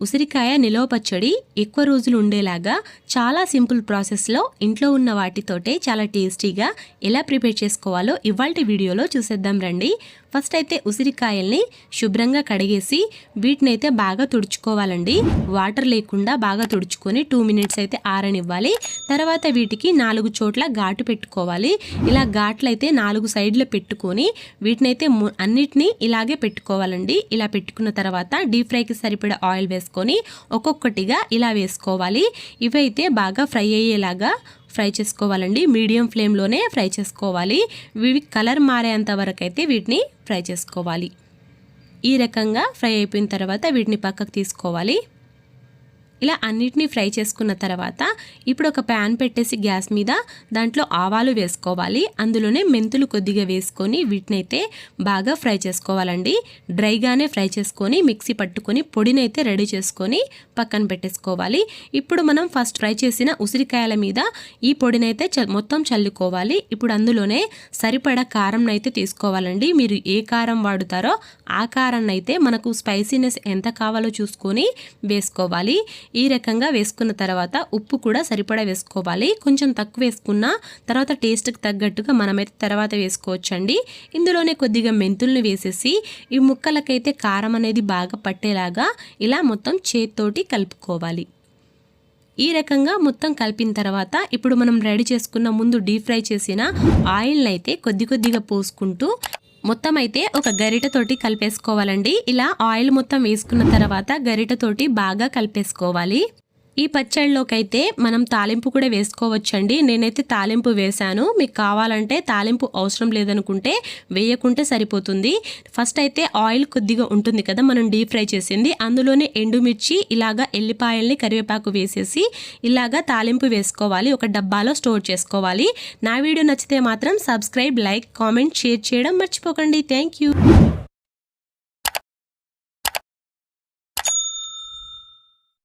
ఉసిరికాయ నిలవ పచ్చడి ఎక్కువ రోజులు ఉండేలాగా చాలా సింపుల్ ప్రాసెస్లో ఇంట్లో ఉన్న వాటితోటే చాలా టేస్టీగా ఎలా ప్రిపేర్ చేసుకోవాలో ఇవాళ వీడియోలో చూసేద్దాం రండి. ఫస్ట్ అయితే ఉసిరికాయల్ని శుభ్రంగా కడిగేసి వీటిని అయితే బాగా తుడుచుకోవాలండి. వాటర్ లేకుండా బాగా తుడుచుకొని టూ మినిట్స్ అయితే ఆరనివ్వాలి. తర్వాత వీటికి నాలుగు చోట్ల ఘాటు పెట్టుకోవాలి. ఇలా ఘాట్లు అయితే నాలుగు సైడ్లు పెట్టుకొని వీటినైతే అన్నిటినీ ఇలాగే పెట్టుకోవాలండి. ఇలా పెట్టుకున్న తర్వాత డీప్ ఫ్రైకి సరిపడా ఆయిల్ వేసుకొని ఒక్కొక్కటిగా ఇలా వేసుకోవాలి. ఇవైతే బాగా ఫ్రై అయ్యేలాగా ఫ్రై చేసుకోవాలండి. మీడియం ఫ్లేమ్లోనే ఫ్రై చేసుకోవాలి. ఇవి కలర్ మారేంత వరకు అయితే వీటిని ఫ్రై చేసుకోవాలి. ఈ రకంగా ఫ్రై అయిపోయిన తర్వాత వీటిని పక్కకు తీసుకోవాలి. ఇలా అన్నిటినీ ఫ్రై చేసుకున్న తర్వాత ఇప్పుడు ఒక ప్యాన్ పెట్టేసి గ్యాస్ మీద దాంట్లో ఆవాలు వేసుకోవాలి. అందులోనే మెంతులు కొద్దిగా వేసుకొని వీటినైతే బాగా ఫ్రై చేసుకోవాలండి. డ్రైగానే ఫ్రై చేసుకొని మిక్సీ పట్టుకొని పొడినైతే రెడీ చేసుకొని పక్కన పెట్టేసుకోవాలి. ఇప్పుడు మనం ఫస్ట్ ఫ్రై చేసిన ఉసిరికాయల మీద ఈ పొడినైతే చ- మొత్తం చల్లుకోవాలి. ఇప్పుడు అందులోనే సరిపడా కారం అయితే తీసుకోవాలండి. మీరు ఏ కారం వాడుతారో ఆ కారాన్ని అయితే మనకు స్పైసీనెస్ ఎంత కావాలో చూసుకొని వేసుకోవాలి. ఈ రకంగా వేసుకున్న తర్వాత ఉప్పు కూడా సరిపడా వేసుకోవాలి. కొంచెం తక్కువ వేసుకున్న తర్వాత టేస్ట్కి తగ్గట్టుగా మనమైతే తర్వాత వేసుకోవచ్చండి. ఇందులోనే కొద్దిగా మెంతుల్ని వేసేసి ఈ ముక్కలకైతే కారం అనేది బాగా పట్టేలాగా ఇలా మొత్తం చేత్తోటి కలుపుకోవాలి. ఈ రకంగా మొత్తం కలిపిన తర్వాత ఇప్పుడు మనం రెడీ చేసుకున్న ముందు డీప్ ఫ్రై చేసిన ఆయిల్ని అయితే కొద్ది కొద్దిగా పోసుకుంటూ మొత్తం అయితే ఒక గరిటతోటి కలిపేసుకోవాలండి. ఇలా ఆయిల్ మొత్తం వేసుకున్న తర్వాత గరిటతోటి బాగా కలిపేసుకోవాలి. ఈ పచ్చళ్ళలోకైతే మనం తాలింపు కూడా వేసుకోవచ్చండి. నేనైతే తాలింపు వేశాను. మీకు కావాలంటే తాలింపు అవసరం లేదనుకుంటే వేయకుంటే సరిపోతుంది. ఫస్ట్ అయితే ఆయిల్ కొద్దిగా ఉంటుంది కదా మనం డీప్ ఫ్రై చేసింది. అందులోనే ఎండుమిర్చి ఇలాగా ఎల్లిపాయల్ని కరివేపాకు వేసేసి ఇలాగా తాలింపు వేసుకోవాలి. ఒక డబ్బాలో స్టోర్ చేసుకోవాలి. నా వీడియో నచ్చితే మాత్రం సబ్స్క్రైబ్ లైక్ కామెంట్ షేర్ చేయడం మర్చిపోకండి. Thank you.